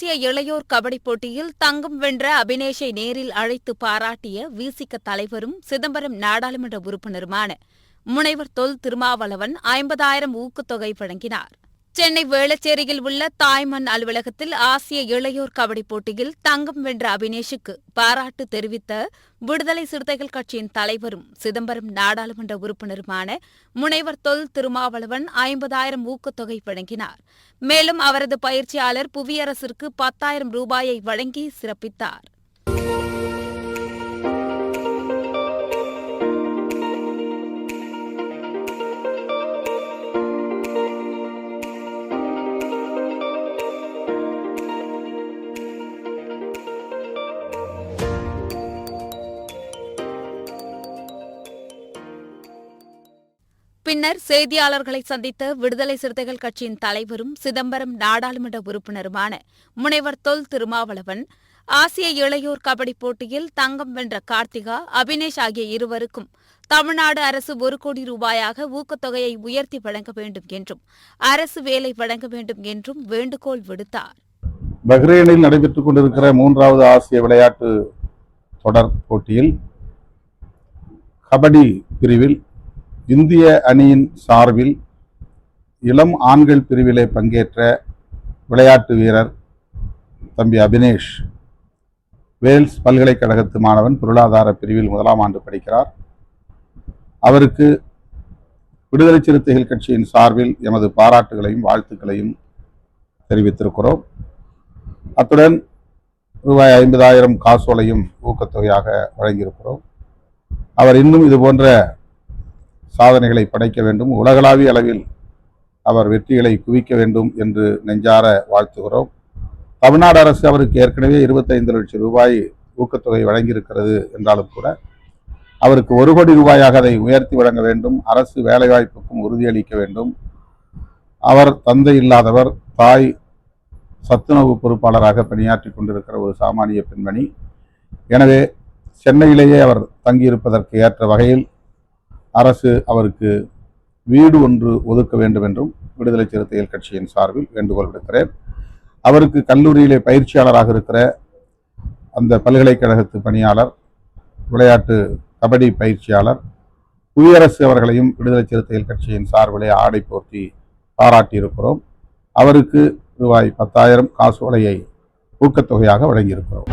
ஆசிய இளையோர் கபடி போட்டியில் தங்கம் வென்ற அபினேஷை நேரில் அழைத்து பாராட்டிய விசிக தலைவரும் சிதம்பரம் நாடாளுமன்ற உறுப்பினருமான முனைவர் தொல் திருமாவளவன் ஐம்பதாயிரம் ஊக்கத்தொகை வழங்கினார். சென்னை வேளச்சேரியில் உள்ள தாய்மண் அலுவலகத்தில் ஆசிய இளையோர் கபடி போட்டியில் தங்கம் வென்ற அபினேஷுக்கு பாராட்டு தெரிவித்த விடுதலை சிறுத்தைகள் கட்சியின் தலைவரும் சிதம்பரம் நாடாளுமன்ற உறுப்பினருமான முனைவர் தொல் திருமாவளவன் ஐம்பதாயிரம் ஊக்கத்தொகை வழங்கினார். மேலும் அவரது பயிற்சியாளர் புவியரசிற்கு பத்தாயிரம் ரூபாயை வழங்கி சிறப்பித்தார். பின்னர் செய்தியாளர்களை சந்தித்த விடுதலை சிறுத்தைகள் கட்சியின் தலைவரும் சிதம்பரம் நாடாளுமன்ற உறுப்பினருமான முனைவர் தொல் திருமாவளவன் ஆசிய இளையோர் கபடி போட்டியில் தங்கம் வென்ற கார்த்திகா அபினேஷ் ஆகிய இருவருக்கும் தமிழ்நாடு அரசு ஒரு கோடி ரூபாயாக ஊக்கத்தொகையை உயர்த்தி வழங்க வேண்டும் என்றும் அரசு வேலை வழங்க வேண்டும் என்றும் வேண்டுகோள் விடுத்தார். பஹ்ரைனில் நடைபெற்றுக் கொண்டிருக்கிற மூன்றாவது ஆசிய விளையாட்டு தொடர் போட்டியில் கபடி பிரிவில் இந்திய அணியின் சார்பில் இளம் ஆண்கள் பிரிவிலே பங்கேற்ற விளையாட்டு வீரர் தம்பி அபினேஷ். வேல்ஸ் பல்கலைக்கழகத்து மாணவன் பொருளாதார பிரிவில் முதலாம் ஆண்டு படிக்கிறார். அவருக்கு விடுதலை சிறுத்தைகள் கட்சியின் சார்பில் எமது பாராட்டுகளையும் வாழ்த்துக்களையும் தெரிவித்திருக்கிறோம். அத்துடன் ரூபாய் ஐம்பதாயிரம் காசோலையும் ஊக்கத்தொகையாக வழங்கியிருக்கிறோம். அவர் இன்னும் இது போன்ற சாதனைகளை படைக்க வேண்டும். உலகளாவிய அளவில் அவர் வெற்றிகளை குவிக்க வேண்டும் என்று நெஞ்சார வாழ்த்துகிறோம். தமிழ்நாடு அரசு அவருக்கு ஏற்கனவே இருபத்தைந்து லட்சம் ரூபாய் ஊக்கத்தொகை வழங்கியிருக்கிறது என்றாலும் கூட அவருக்கு ஒரு கோடி ரூபாயாக அதை உயர்த்தி வழங்க வேண்டும். அரசு வேலைவாய்ப்புக்கும் உறுதியளிக்க வேண்டும். அவர் தந்தை இல்லாதவர் தாய் சத்துணவு பொறுப்பாளராக பணியாற்றி கொண்டிருக்கிற ஒரு சாமானிய பெண்மணி. எனவே சென்னையிலேயே அவர் தங்கியிருப்பதற்கு ஏற்ற வகையில் அரசு அவருக்கு வீடு ஒன்று ஒதுக்க வேண்டும் என்றும் விடுதலை சிறுத்தைகள் கட்சியின் சார்பில் வேண்டுகோள் விடுக்கிறேன். அவருக்கு கல்லூரியிலே பயிற்சியாளராக இருக்கிற அந்த பல்கலைக்கழகத்து பணியாளர் விளையாட்டு கபடி பயிற்சியாளர் புவியரசு அவர்களையும் விடுதலை சிறுத்தைகள் கட்சியின் சார்பிலே ஆடை போர்த்தி பாராட்டியிருக்கிறோம். அவருக்கு ரூபாய் பத்தாயிரம் காசோலையை ஊக்கத்தொகையாக வழங்கியிருக்கிறோம்.